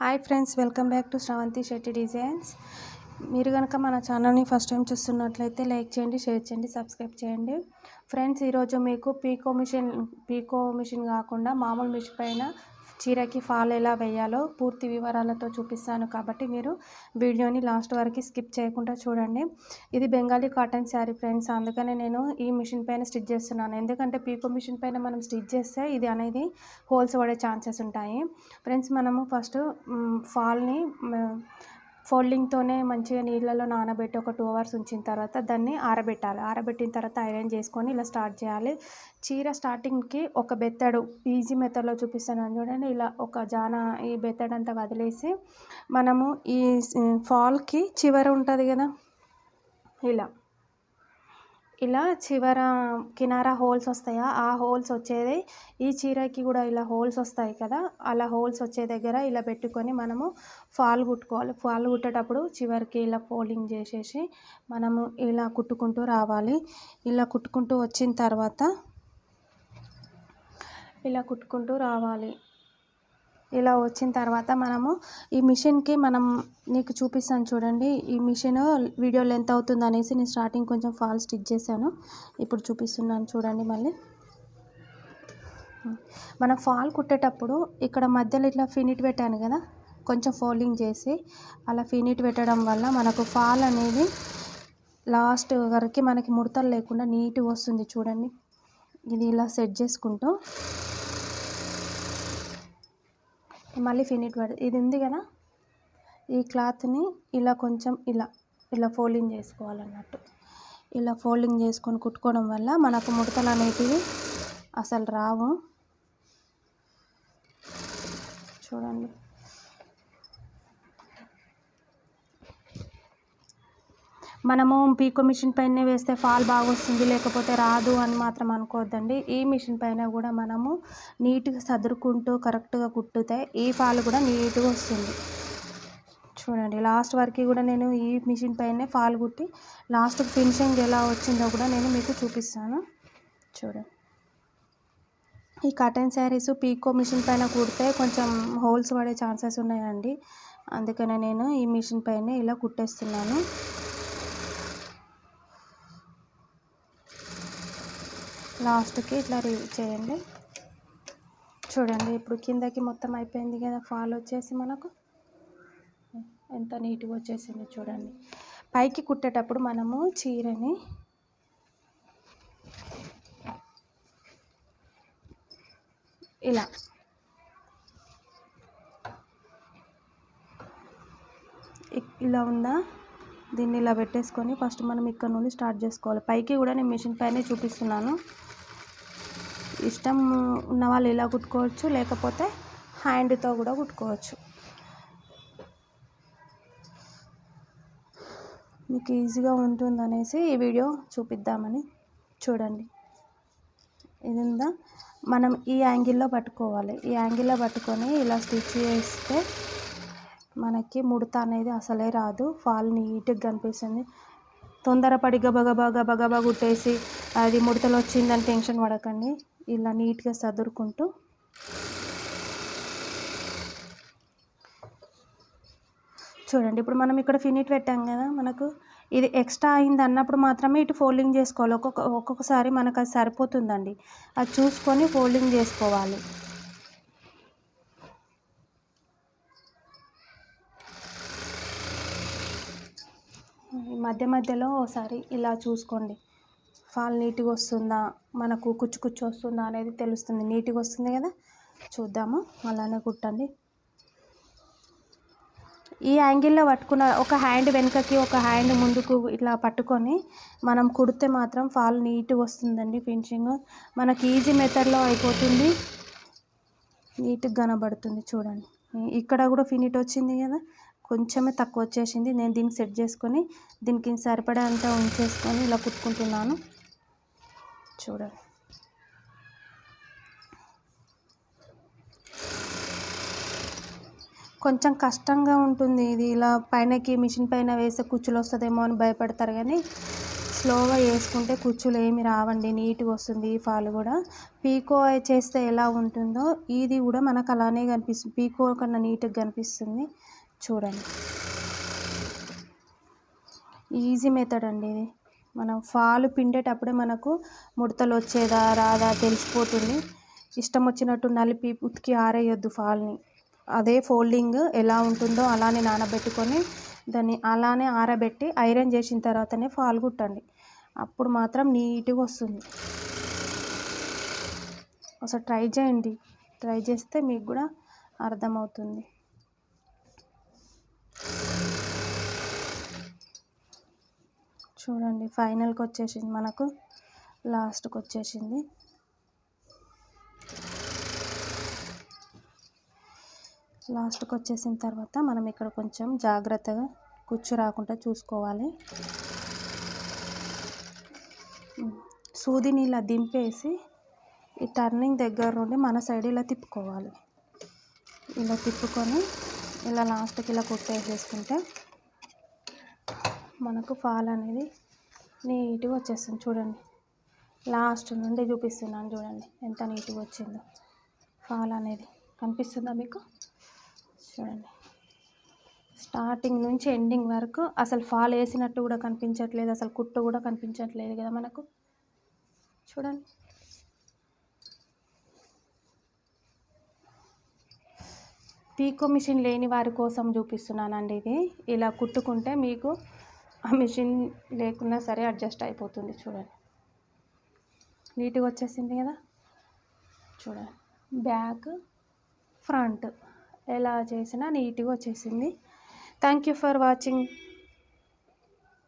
Hi friends welcome back to Sravanthi Shetty designs. మీరు కనుక మన ఛానల్ని ఫస్ట్ టైం చూస్తున్నట్లయితే లైక్ చేయండి షేర్ చేయండి సబ్స్క్రైబ్ చేయండి. ఫ్రెండ్స్ ఈరోజు మీకు పీకో మిషన్ పీకో మిషన్ కాకుండా మామూలు మిషన్ పైన చీరకి ఫాల్ ఎలా వేయాలో పూర్తి వివరాలతో చూపిస్తాను కాబట్టి మీరు వీడియోని లాస్ట్ వరకు స్కిప్ చేయకుండా చూడండి. ఇది బెంగాలీ కాటన్ శారీ ఫ్రెండ్స్ అందుకనే నేను ఈ మిషన్ పైన స్టిచ్ చేస్తున్నాను. ఎందుకంటే పీకో మిషన్ పైన మనం స్టిచ్ చేస్తే ఇది అనేది హోల్స్ పడే ఛాన్సెస్ ఉంటాయి. ఫ్రెండ్స్ మనము ఫస్ట్ ఫాల్ని ఫోల్డింగ్తోనే మంచిగా నీళ్ళలో నానబెట్టి ఒక టూ అవర్స్ ఉంచిన తర్వాత దాన్ని ఆరబెట్టాలి. ఆరబెట్టిన తర్వాత ఐరన్ చేసుకొని ఇలా స్టార్ట్ చేయాలి. చీర స్టార్టింగ్కి ఒక బెత్తడు ఈజీ మెథడ్లో చూపిస్తాను చూడండి. ఇలా ఒక జానా ఈ బెత్తడ్ అంతా వదిలేసి మనము ఈ ఫాల్కి చివర ఉంటుంది కదా? ఇలా. ఇలా చివర కినారా హోల్స్ వస్తాయా? ఆ హోల్స్ వచ్చేది ఈ చీరకి కూడా ఇలా హోల్స్ వస్తాయి కదా? అలా హోల్స్ వచ్చే దగ్గర ఇలా పెట్టుకొని మనము ఫాల్ కుట్టుకోవాలి. ఫాల్ కుట్టేటప్పుడు చివరికి ఇలా ఫోల్డింగ్ చేసేసి మనము ఇలా కుట్టుకుంటూ రావాలి. ఇలా కుట్టుకుంటూ వచ్చిన తర్వాత ఇలా కుట్టుకుంటూ రావాలి. ఇలా వచ్చిన తర్వాత మనము ఈ మిషన్కి మనం నీకు చూపిస్తాను చూడండి. ఈ మిషన్ వీడియో లెంత్ అవుతుంది అనేసి నేను స్టార్టింగ్ కొంచెం ఫాల్ స్టిచ్ చేశాను. ఇప్పుడు చూపిస్తున్నాను చూడండి మళ్ళీ. మనం ఫాల్ కుట్టేటప్పుడు ఇక్కడ మధ్యలో ఇట్లా ఫినిట్ పెట్టాను కదా కొంచెం ఫోల్డింగ్ చేసి అలా ఫినిట్ పెట్టడం వల్ల మనకు ఫాల్ అనేది లాస్ట్ వరకు మనకి ముడతలు లేకుండా నీట్గా వస్తుంది చూడండి. ఇది ఇలా సెట్ చేసుకుంటూ మళ్ళీ ఫినిట్ పడుతుంది ఇది ఉంది కదా? ఈ క్లాత్ని ఇలా కొంచెం ఇలా ఇలా ఫోల్డింగ్ చేసుకోవాలన్నట్టు. ఇలా ఫోల్డింగ్ చేసుకొని కుట్టుకోవడం వల్ల మనకు ముడతలు అనేటివి అసలు రావు. చూడండి. మనము పీకో మిషన్ పైన వేస్తే ఫాల్ బాగా వస్తుంది లేకపోతే రాదు అని మాత్రం అనుకోవద్దండి ఈ e మిషన్ పైన కూడా మనము నీట్గా సదురుకుంటూ కరెక్ట్గా కుట్టితే ఈ ఫాల్ కూడా నీట్గా వస్తుంది. చూడండి లాస్ట్ వరకు కూడా నేను e ఈ మిషన్ పైనే ఫాల్ కుట్టి లాస్ట్ ఫినిషింగ్ ఎలా వచ్చిందో కూడా నేను మీకు చూపిస్తాను. చూడండి ఈ కటన్ శారీస్ పీకో మిషన్ పైన కుడితే కొంచెం హోల్స్ పడే ఛాన్సెస్ ఉన్నాయండి. అందుకనే నేను ఈ మిషన్ పైన ఇలా కుట్టేస్తున్నాను. లాస్ట్కి ఇట్లా రివ్ చేయండి. చూడండి ఇప్పుడు కిందకి మొత్తం అయిపోయింది కదా ఫాల్ వచ్చేసి మనకు ఎంత నీట్గా వచ్చేసింది చూడండి. పైకి కుట్టేటప్పుడు మనము చీరని ఇలా ఇలా ఉందా? దీన్ని ఇలా పెట్టేసుకొని ఫస్ట్ మనం ఇక్కడ నుండి స్టార్ట్ చేసుకోవాలి. పైకి కూడా నేను మిషన్ పైనే చూపిస్తున్నాను. ఇష్టం ఉన్న వాళ్ళు ఇలా కుట్టుకోవచ్చు లేకపోతే హ్యాండ్తో కూడా కుట్టుకోవచ్చు. మీకు ఈజీగా ఉంటుంది అనేసి ఈ వీడియో చూపిద్దామని చూడండి. ఇది ఉందా మనం ఈ యాంగిల్లో పట్టుకోవాలి. ఈ యాంగిల్లో పట్టుకొని ఇలా స్టిచ్ చేస్తే మనకి ముడత అనేది అసలే రాదు. ఫాల్ నీట్గా కనిపిస్తుంది. తొందరపడి గబగబా గబగబా కుట్టేసి అది ముడతలు వచ్చిందని టెన్షన్ పడకండి. ఇలా నీట్గా సదురుకుంటూ చూడండి. ఇప్పుడు మనం ఇక్కడ ఫినిట్ పెట్టాం కదా మనకు. ఇది ఎక్స్ట్రా అయింది అన్నప్పుడు మాత్రమే ఇటు ఫోల్డింగ్ చేసుకోవాలి. ఒక్కొక్క ఒక్కొక్కసారి మనకు అది సరిపోతుందండి. అది చూసుకొని ఫోల్డింగ్ చేసుకోవాలి. మధ్య మధ్యలో ఒకసారి ఇలా చూసుకోండి. ఫాల్ నీట్గా వస్తుందా? మనకు కుచ్చు కుచ్చు వస్తుందా అనేది తెలుస్తుంది. నీట్గా వస్తుంది కదా? చూద్దాము? అలానే కుట్టండి. ఈ యాంగిల్లో పట్టుకున్న ఒక హ్యాండ్ వెనుకకి ఒక హ్యాండ్ ముందుకు ఇట్లా పట్టుకొని మనం కుడితే మాత్రం ఫాల్ నీట్గా వస్తుందండి ఫినిషింగ్. మనకి ఈజీ మెథడ్లో అయిపోతుంది. నీట్గా కనబడుతుంది చూడండి. ఇక్కడ కూడా ఫినిట్ వచ్చింది కదా? కొంచెమే తక్కువ వచ్చేసింది. నేను దీన్ని సెట్ చేసుకొని దీనికి సరిపడా అంతా ఉంచేసుకొని ఇలా కుట్టుకుంటున్నాను. చూడండి కొంచెం కష్టంగా ఉంటుంది ఇది. ఇలా పైనకి మిషన్ పైన వేస్తే కుచ్చులు వస్తుందేమో అని భయపడతారు కానీ స్లోగా వేసుకుంటే కుచ్చులు ఏమి రావండి. నీట్గా వస్తుంది ఈ ఫాల్ కూడా. పీకో చేస్తే ఎలా ఉంటుందో ఇది కూడా మనకు అలానే కనిపిస్తుంది. పీకో కన్నా నీట్గా కనిపిస్తుంది. చూడండి. ఈజీ మెథడ్ అండి ఇది. మనం ఫాలు పిండేటప్పుడే మనకు ముడతలు వచ్చేదా రాదా తెలిసిపోతుంది. ఇష్టం వచ్చినట్టు నలిపి ఉతికి ఆరేయొద్దు ఫాల్ని అదే ఫోల్డింగ్ ఎలా ఉంటుందో అలానే నానబెట్టుకొని దాన్ని అలానే ఆరబెట్టి ఐరన్ చేసిన తర్వాతనే ఫాల్ కుట్టండి. అప్పుడు మాత్రం నీట్గా వస్తుంది. ఒకసారి ట్రై చేయండి. ట్రై చేస్తే మీకు కూడా అర్థమవుతుంది. చూడండి ఫైనల్కి వచ్చేసింది మనకు. లాస్ట్కి వచ్చేసింది లాస్ట్కి వచ్చేసిన తర్వాత మనం ఇక్కడ కొంచెం జాగ్రత్తగా కుచ్చు రాకుండా చూసుకోవాలి సూదిని ఇలా దింపేసి ఈ టర్నింగ్ దగ్గర నుండి మన సైడ్ ఇలా తిప్పుకోవాలి. ఇలా తిప్పుకొని ఇలా లాస్ట్కి ఇలా కుట్టేసేసుకుంటే మనకు ఫాల్ అనేది నీట్గా వచ్చేస్తుంది. చూడండి. లాస్ట్ నుండి చూపిస్తున్నాను చూడండి. ఎంత నీట్గా వచ్చిందో. ఫాల్ అనేది కనిపిస్తుందా మీకు? చూడండి. స్టార్టింగ్ నుంచి ఎండింగ్ వరకు అసలు ఫాల్ వేసినట్టు కూడా కనిపించట్లేదు. అసలు కుట్టు కూడా కనిపించట్లేదు కదా మనకు. చూడండి. పీకో మిషన్ లేని వారి కోసం చూపిస్తున్నానండి ఇది. ఇలా కుట్టుకుంటే మీకు ఆ మిషన్ లేకున్నా సరే అడ్జస్ట్ అయిపోతుంది చూడండి. నీట్గా వచ్చేసింది కదా? చూడండి. బ్యాక్ ఫ్రంట్ ఎలా చేసినా నీట్గా వచ్చేసింది. Thank you for watching.